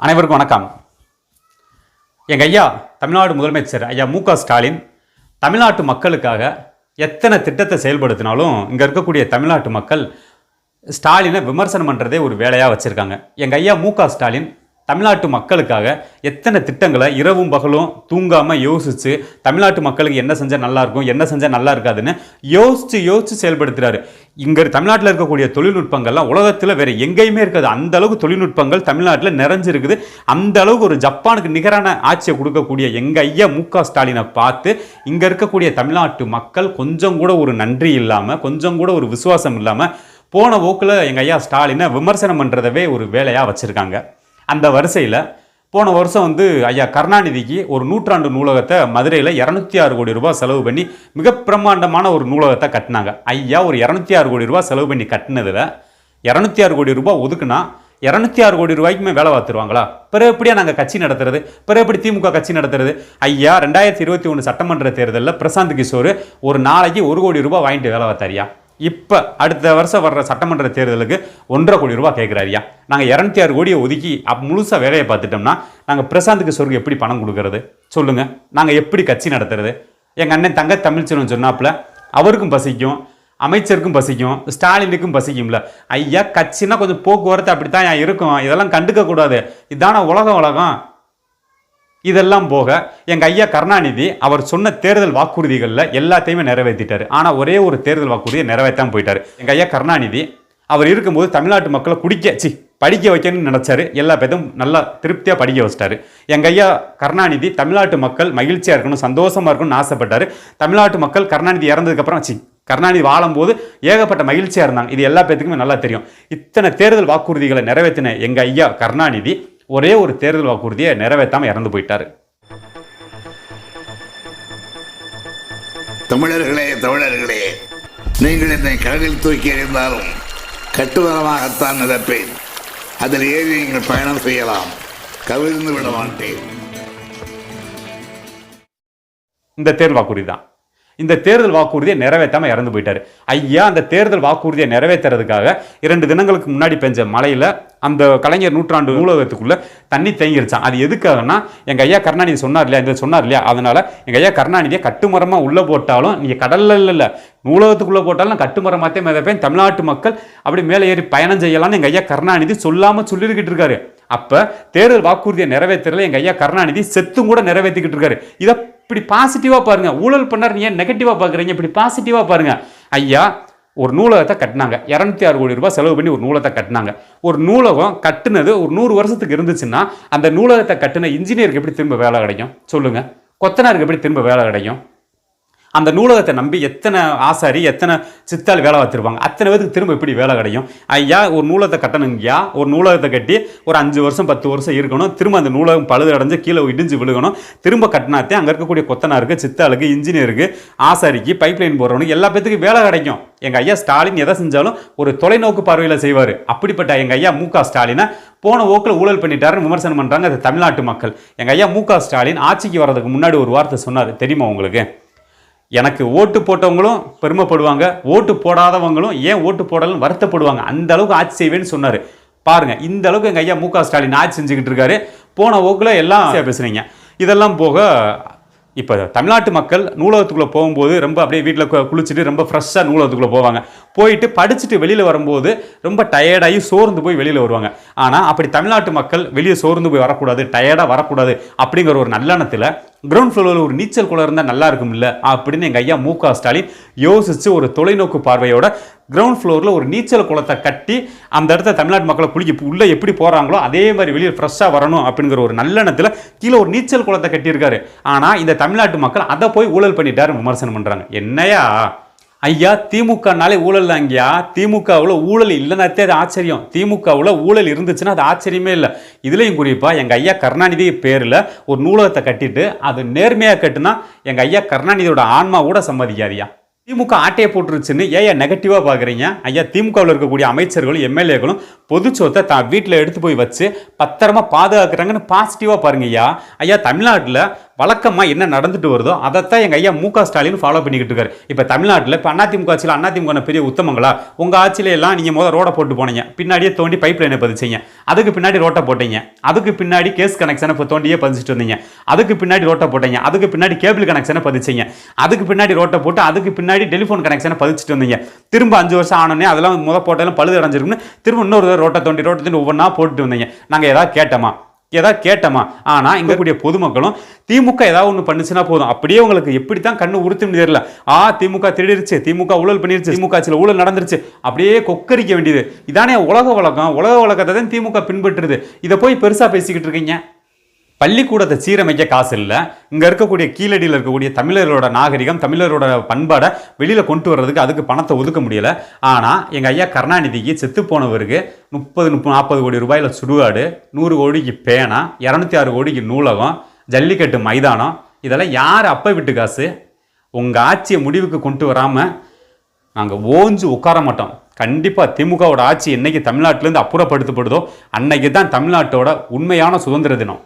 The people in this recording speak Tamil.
அனைவருக்கும் வணக்கம். எங்கள் ஐயா தமிழ்நாடு முதலமைச்சர் ஐயா மு ஸ்டாலின் தமிழ்நாட்டு மக்களுக்காக எத்தனை திட்டத்தை செயல்படுத்தினாலும் இங்கே இருக்கக்கூடிய தமிழ்நாட்டு மக்கள் ஸ்டாலினை விமர்சனம் பண்ணுறதே ஒரு வேலையாக வச்சுருக்காங்க. எங்கள் ஐயா மு ஸ்டாலின் தமிழ்நாட்டு மக்களுக்காக எத்தனை திட்டங்களை இரவும் பகலும் தூங்காமல் யோசித்து தமிழ்நாட்டு மக்களுக்கு என்ன செஞ்சால் நல்லாயிருக்கும் என்ன செஞ்சால் நல்லா இருக்காதுன்னு யோசித்து யோசித்து செயல்படுத்துகிறாரு இங்கே தமிழ்நாட்டில் இருக்கக்கூடிய தொழில்நுட்பங்கள்லாம் உலகத்தில் வேறு எங்கேயுமே இருக்காது. அந்த அளவுக்கு தொழில்நுட்பங்கள் தமிழ்நாட்டில் நிறைஞ்சிருக்குது. அந்த அளவுக்கு ஒரு ஜப்பானுக்கு நிகரான ஆட்சியை கொடுக்கக்கூடிய எங்கள் ஐயா மு க ஸ்டாலினை பார்த்து இங்கே இருக்கக்கூடிய தமிழ்நாட்டு மக்கள் கொஞ்சம் கூட ஒரு நன்றி இல்லாமல் கொஞ்சம் கூட ஒரு விசுவாசம் இல்லாமல் போன போக்கில் எங்கள் ஐயா ஸ்டாலினை விமர்சனம் பண்ணுறதவே ஒரு வேலையாக வச்சுருக்காங்க. அந்த வரிசையில் போன வருஷம் வந்து ஐயா கருணாநிதிக்கு ஒரு நூற்றாண்டு நூலகத்தை மதுரையில் இரநூத்தி ஆறு கோடி ரூபாய் செலவு பண்ணி மிக பிரம்மாண்டமான ஒரு நூலகத்தை கட்டினாங்க. ஐயா ஒரு இரநூத்தி ஆறு கோடி ரூபாய் செலவு பண்ணி கட்டினதில் இரநூத்தி ஆறு கோடி ரூபாய் ஒதுக்குனா இரநூத்தி ஆறு கோடி ரூபாய்க்குமே வேலை பார்த்துருவாங்களா? பிறகு எப்படியா நாங்கள் கட்சி நடத்துறது? பிறகு எப்படி திமுக கட்சி நடத்துறது? ஐயா ரெண்டாயிரத்தி இருபத்தி ஒன்று சட்டமன்ற தேர்தலில் பிரசாந்த் கிஷோர் ஒரு நாளைக்கு ஒரு கோடி ரூபாய் வாங்கிட்டு வேலை பார்த்தாரியா இப்போ அடுத்த வருஷம் வர்ற சட்டமன்ற தேர்தலுக்கு ஒன்றரை கோடி ரூபா கேட்குறாரியா நாங்கள் இரநூத்தி ஆறு கோடியை ஒதுக்கி அப் முழுசாக வேலையை பார்த்துட்டோம்னா நாங்கள் பிரசாந்துக்கு சொர்க்கு எப்படி பணம் கொடுக்கறது? சொல்லுங்கள் நாங்கள் எப்படி கட்சி நடத்துறது? எங்கள் அண்ணன் தங்க தமிழ்ச்செல்வன் சொன்னாப்புல அவருக்கும் பசிக்கும் அமைச்சருக்கும் பசிக்கும் ஸ்டாலினுக்கும் பசிக்கும்ல. ஐயா கட்சின்னா கொஞ்சம் போக்குவரத்து அப்படி தான் இருக்கும். இதெல்லாம் கண்டுக்க கூடாது. இதான உலகம் உலகம். இதெல்லாம் போக எங்கள் ஐயா கருணாநிதி அவர் சொன்ன தேர்தல் வாக்குறுதிகளில் எல்லாத்தையுமே நிறைவேற்றிட்டார் ஆனால் ஒரே ஒரு தேர்தல் வாக்குறுதியை நிறைவேற்றாமல் போயிட்டார். எங்கள் ஐயா கருணாநிதி அவர் இருக்கும்போது தமிழ்நாட்டு மக்களை குடிக்க சி படிக்க வைக்கணும்னு நினச்சாரு. எல்லா பேரும் நல்லா திருப்தியாக படிக்க வச்சிட்டாரு. எங்கள் ஐயா கருணாநிதி தமிழ்நாட்டு மக்கள் மகிழ்ச்சியாக இருக்கணும் சந்தோஷமாக இருக்கணும்னு ஆசைப்பட்டார். தமிழ்நாட்டு மக்கள் கருணாநிதி இறந்ததுக்கப்புறம் சி கருணாநிதி வாழும்போது ஏகப்பட்ட மகிழ்ச்சியாக இருந்தாங்க. இது எல்லா பேத்துக்குமே நல்லா தெரியும். இத்தனை தேர்தல் வாக்குறுதிகளை நிறைவேற்றின எங்கள் ஐயா கருணாநிதி ஒரே ஒரு தேர்தல் வாக்குறுதியை நிறைவேற்றாம இறந்து போயிட்டாரு. தமிழர்களே தமிழர்களே நீங்கள் என்னை கடலில் தூக்கி எறிந்தாலும் கட்டுமரமாகத்தான் நிரப்பேன். அதில் ஏறி நீங்கள் பயணம் செய்யலாம். கவிழ்ந்து விட மாட்டேன். இந்த தேர்தல் வாக்குறுதி தான் இந்த தேர்தல் வாக்குறுதியை நிறைவேற்றாம இறந்து போயிட்டாரு. ஐயா அந்த தேர்தல் வாக்குறுதியை நிறைவேற்றுறதுக்காக இரண்டு தினங்களுக்கு முன்னாடி பெஞ்ச மழையில அந்த கலைஞர் நூற்றாண்டு நூலகத்துக்குள்ளே தண்ணி தேங்கிருச்சான் அது எதுக்காகனா எங்கள் ஐயா கருணாநிதி சொன்னார் இல்லையா இந்த சொன்னார் இல்லையா அதனால் எங்கள் ஐயா கருணாநிதியை கட்டுமரமாக உள்ளே போட்டாலும் நீங்க கடல்ல இல்லை நூலகத்துக்குள்ளே போட்டாலும் நான் கட்டுமரமாத்தே மிதப்பேன் தமிழ்நாட்டு மக்கள் அப்படி மேலே ஏறி பயணம் செய்யலாம்னு எங்கள் ஐயா கருணாநிதி சொல்லாமல் சொல்லிருக்கிட்டு இருக்காரு. அப்போ தேர்தல் வாக்குறுதியை நிறைவேற்றுறதுல எங்கள் ஐயா கருணாநிதி செத்தும் கூட நிறைவேற்றிக்கிட்டு இருக்காரு. இதை இப்படி பாசிட்டிவாக பாருங்க. ஊழல் பண்ணார் நீ ஏன் நெகட்டிவாக பார்க்குறீங்க இப்படி பாசிட்டிவாக பாருங்கள் ஐயா ஒரு நூலகத்தை கட்டினாங்க. இரநூத்தி ஆறு கோடி ரூபாய் செலவு பண்ணி ஒரு நூலகத்தை கட்டினாங்க. ஒரு நூலகம் கட்டுனது ஒரு நூறு வருஷத்துக்கு இருந்துச்சுன்னா அந்த நூலகத்தை கட்டின இன்ஜினியருக்கு எப்படி திரும்ப வேலை கிடைக்கும்? சொல்லுங்கள் கொத்தனாருக்கு எப்படி திரும்ப வேலை கிடைக்கும்? அந்த நூலகத்தை நம்பி எத்தனை ஆசாரி எத்தனை சித்தாள் வேலை வச்சுருப்பாங்க அத்தனை பேருக்கு திரும்ப எப்படி வேலை கிடைக்கும்? ஐயா ஒரு நூலகத்தை கட்டணுங்கய்யா? ஒரு நூலகத்தை கட்டி ஒரு அஞ்சு வருஷம் பத்து வருஷம் இருக்கணும். திரும்ப அந்த நூலகம் பழுது அடைஞ்சு கீழே இடிஞ்சு விழுகணும். திரும்ப கட்டினாத்தே அங்கே இருக்கக்கூடிய கொத்தனாருக்கு சித்தாளுக்கு இன்ஜினியருக்கு ஆசாரிக்கு பைப்லைன் போடுறவனுக்கு எல்லா பேத்துக்கும் வேலை கிடைக்கும். எங்கள் ஐயா ஸ்டாலின் எதை செஞ்சாலும் ஒரு தொலைநோக்கு பார்வையில் செய்வார். அப்படிப்பட்ட எங்கள் ஐயா மு க ஸ்டாலினை போன ஓக்கில் ஊழல் பண்ணிட்டாருன்னு விமர்சனம் பண்ணுறாங்க அது தமிழ்நாட்டு மக்கள். எங்கள் ஐயா மு க ஸ்டாலின் ஆட்சிக்கு வர்றதுக்கு முன்னாடி ஒரு வார்த்தை சொன்னார். தெரியுமா உங்களுக்கு? எனக்கு ஓட்டு போட்டவங்களும் பெருமைப்படுவாங்க ஓட்டு போடாதவங்களும் ஏன் ஓட்டு போடலன்னு வருத்தப்படுவாங்க. அந்த அளவுக்கு ஆட்சி செய்வேன்னு சொன்னார். பாருங்க இந்த அளவுக்கு எங்கள் ஐயா மு க ஸ்டாலின் ஆட்சி செஞ்சுக்கிட்டு இருக்காரு. போன ஓக்கில் எல்லாம் பேசுகிறீங்க இதெல்லாம் போக இப்போ தமிழ்நாட்டு மக்கள் நூலகத்துக்குள்ளே போகும்போது ரொம்ப அப்படியே வீட்டில் குளிச்சுட்டு ரொம்ப ஃப்ரெஷ்ஷாக நூலகத்துக்குள்ளே போவாங்க. போயிட்டு படிச்சுட்டு வெளியில் வரும்போது ரொம்ப டயர்டாகி சோர்ந்து போய் வெளியில் வருவாங்க. ஆனால் அப்படி தமிழ்நாட்டு மக்கள் வெளியே சோர்ந்து போய் வரக்கூடாது டயர்டாக வரக்கூடாது அப்படிங்கிற ஒரு நல்லெண்ணத்தில் கிரவுண்ட் ஃப்ளோரில் ஒரு நீச்சல் குளம் இருந்தால் நல்லா இருக்கும் இல்லை அப்படின்னு எங்கள் ஐயா மு க ஸ்டாலின் யோசித்து ஒரு தொலைநோக்கு பார்வையோட கிரவுண்ட் ஃப்ளோரில் ஒரு நீச்சல் குளத்தை கட்டி அந்த இடத்த தமிழ்நாட்டு மக்களை குளிக்க உள்ளே எப்படி போகிறாங்களோ அதே மாதிரி வெளியே ஃப்ரெஷ்ஷாக வரணும் அப்படிங்கிற ஒரு நல்லெண்ணத்தில் கீழே ஒரு நீச்சல் குளத்தை கட்டியிருக்காரு. ஆனால் இந்த தமிழ்நாட்டு மக்கள் அதை போய் ஊழல் பண்ணிட்டாரு விமர்சனம் பண்ணுறாங்க என்னையா ஐயா திமுகனாலே ஊழல் ஐயா. திமுகவில் ஊழல் இல்லைனாத்தே அது ஆச்சரியம். திமுகவில் ஊழல் இருந்துச்சுன்னா அது ஆச்சரியமே இல்லை. இதுலேயும் குறிப்பாக எங்கள் ஐயா கருணாநிதி பேரில் ஒரு நூலகத்தை கட்டிட்டு அது நேர்மையாக கட்டுனா எங்கள் ஐயா கருணாநிதியோட ஆன்மா கூட சம்மதிக்காதியா திமுக ஆட்டையை போட்டுருச்சுன்னு ஏன் நெகட்டிவாக பார்க்குறீங்க ஐயா திமுகவில் இருக்கக்கூடிய அமைச்சர்களும் எம்எல்ஏக்களும் பொது சொத்தை தான் வீட்டில் எடுத்து போய் வச்சு பத்திரமா பாதுகாக்கிறாங்கன்னு பாசிட்டிவாக பாருங்க ஐயா. ஐயா தமிழ்நாட்டில் வழக்கமாக என்ன நடந்துட்டு வருதோ அதைத்தான் எங்கள் ஐயா மு க ஸ்டாலின் ஃபாலோ பண்ணிக்கிட்டு இருக்காரு. இப்போ தமிழ்நாட்டில் இப்போ அதிமுக ஆட்சியில் அதிமுக பெரிய உத்தமங்களா? உங்கள் ஆட்சியில எல்லாம் நீங்கள் முதல் ரோடை போட்டு போனீங்க. பின்னாடியே தோண்டி பைப் லைனை பதிச்சீங்க. அதுக்கு பின்னாடி ரோட்டை போட்டீங்க. அதுக்கு பின்னாடி கேஸ் கனெக்ஷனை இப்போ தோண்டியே பதிச்சிட்டு வந்தீங்க. அதுக்கு பின்னாடி ரோட்டை போட்டீங்க. அதுக்கு பின்னாடி கேபிள் கனெக்ஷனை பதிச்சீங்க. அதுக்கு பின்னாடி ரோட்டை போட்டு அதுக்கு பின்னாடி டெலிஃபோன் கனெக்ஷனை பதிச்சிட்டு வந்தீங்க. திரும்ப அஞ்சு வருஷம் ஆனோடனே அதெல்லாம் முத போட்டெல்லாம் பழுது அடைஞ்சிருக்குன்னு திரும்ப இன்னொரு ரோட்டை தோண்டி ரோட்டை தோண்டி ஒவ்வொன்றா போட்டுட்டு வந்தீங்க. நாங்கள் ஏதாவது கேட்டோமா? ஏதாவது கேட்டோமா? ஆனா இங்க கூடிய பொதுமக்களும் திமுக ஏதாவது ஒன்று பண்ணுச்சுன்னா போதும். அப்படியே உங்களுக்கு எப்படி தான் கண்ணு உறுத்தும் தெரியல. ஆ திமுக திருடிருச்சு திமுக ஊழல் பண்ணிருச்சு திமுக ஆட்சியில் ஊழல் நடந்துருச்சு. அப்படியே கொக்கரிக்க வேண்டியது. இதானே உலக வழக்கம். உலக வழக்கத்தை தான் திமுக பின்பற்றுது. இதை போய் பெருசா பேசிக்கிட்டு இருக்கீங்க? பள்ளிக்கூடத்தை சீரமைக்க காசு இல்லை. இங்கே இருக்கக்கூடிய கீழடியில் இருக்கக்கூடிய தமிழர்களோட நாகரிகம் தமிழரோட பண்பாடை வெளியில் கொண்டு வர்றதுக்கு அதுக்கு பணத்தை ஒதுக்க முடியல. ஆனால் எங்கள் ஐயா கருணாநிதிக்கு செத்து போனவருக்கு முப்பது முப்பது நாற்பது கோடி ரூபாயில் சுடுகாடு நூறு கோடிக்கு பேனா இரநூத்தி ஆறு கோடிக்கு நூலகம் ஜல்லிக்கட்டு மைதானம் இதெல்லாம் யார் அப்போ விட்டு காசு? உங்கள் ஆட்சியை முடிவுக்கு கொண்டு வராமல் நாங்கள் ஓஞ்சு உட்கார மாட்டோம். கண்டிப்பாக திமுகவோட ஆட்சி என்றைக்கு தமிழ்நாட்டிலேருந்து அப்புறப்படுத்தப்படுதோ அன்னைக்கு தான் தமிழ்நாட்டோட உண்மையான சுதந்திர தினம்.